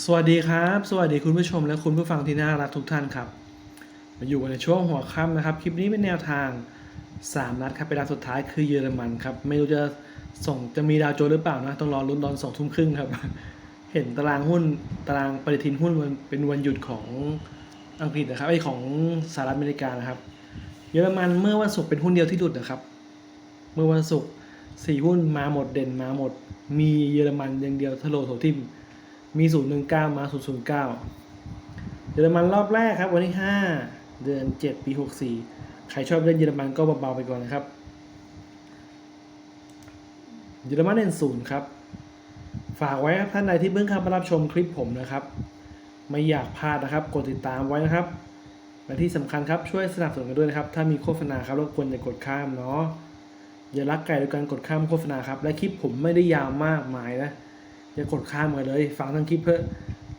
สวัสดีครับ สวัสดีคุณผู้ชมและคุณผู้ฟังที่น่ารักทุกท่านครับ มาอยู่กันในช่วงหัวค่ำนะครับ คลิปนี้เป็นแนวทาง 3 นัดครับเป็นนัดสุดท้ายคือเยอรมันครับ ไม่รู้จะส่งจะมีดาวโจนหรือเปล่านะ ต้องรอลุ้นตอนสองทุ่มครึ่งครับ เห็นตารางหุ้นตารางปฏิทินหุ้นมันเป็นวันหยุดของอังกฤษนะครับไอของสหรัฐอเมริกานะครับ เยอรมันเมื่อวันศุกร์เป็นหุ้นเดียวที่หลุดนะครับ เมื่อวันศุกร์สี่หุ้นมาหมดเด่นมาหมด มีเยอรมันอย่างเดียวทะโลโถทิม มี019มา009เยอรมันรอบแรกครับ วันที่5เดือน7ปี64ใครชอบเล่นเยอรมันก็เบาๆไปก่อนนะครับ เยอรมันเด่นศูนย์ครับ ฝากไว้ครับท่านใดที่เพิ่งเข้ามารับชมคลิปผมนะครับ ไม่อยากพลาดนะครับกดติดตามไว้นะครับและที่สำคัญครับช่วยสนับสนุนกันด้วยนะครับ ถ้ามีโฆษณาครับรบกวนอย่ากดข้ามเนาะอย่ารักไก่โดยการกดข้ามโฆษณาครับ และคลิปผมไม่ได้ยาวมากมายนะ อย่ากดข้ามกันเลย ฟังทั้งคลิปเพื่อ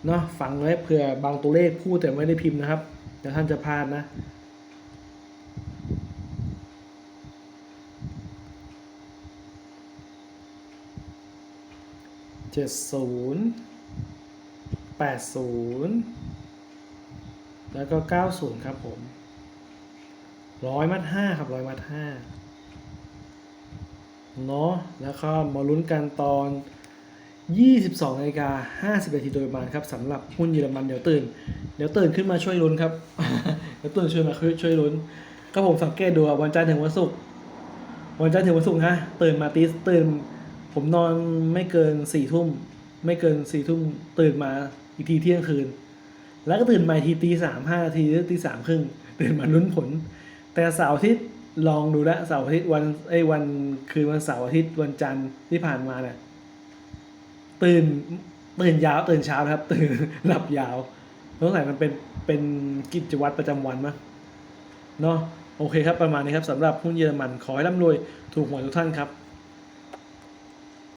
เนาะฟังไว้เผื่อบางตัวเลขพูดแต่ไม่ได้พิมพ์นะครับเดี๋ยวท่านจะพลาดนะเจ็ดศูนย์แปดศูนย์แล้วก็เก้าศูนย์ครับผมร้อยมัดห้าครับร้อยมัดห้าเนาะแล้วก็มาลุ้นกันตอน 22นาฬิกา50นาทีโดยประมาณครับสำหรับหุ้นเยอรมันเดี๋ยวตื่น เดี๋ยวตื่นขึ้นมาช่วยลุ้นครับ เดี๋ยวตื่นช่วยมาช่วยลุ้นก็ผมสังเกตดูวันจันทร์ถึงวันศุกร์วันจันทร์ถึงวันศุกร์นะตื่นมาตีตื่น ผมนอนไม่เกินสี่ทุ่มไม่เกินสี่ทุ่มตื่นมาอีกทีเที่ยงคืน แล้วก็ตื่นมาทีตีสามห้านาทีหรือตีสามครึ่งตื่นมาลุ้นผล แต่เสาร์อาทิตย์ลองดูล้วเสาร์อาทิตย์วันไอ้วันคืนวันเสาร์อาทิตย์วันจันทร์ที่ผ่านมาเนี่ย ตื่นตื่นยาวตื่นเช้านะครับ ตื่นหลับยาวสงสัยมันเป็นเป็นกิจวัตรประจำวันมั้งเนาะโอเคครับประมาณนี้ครับสำหรับหุ้นเยอรมันขอให้ร่ำรวยถูกหวยทุกท่านครับ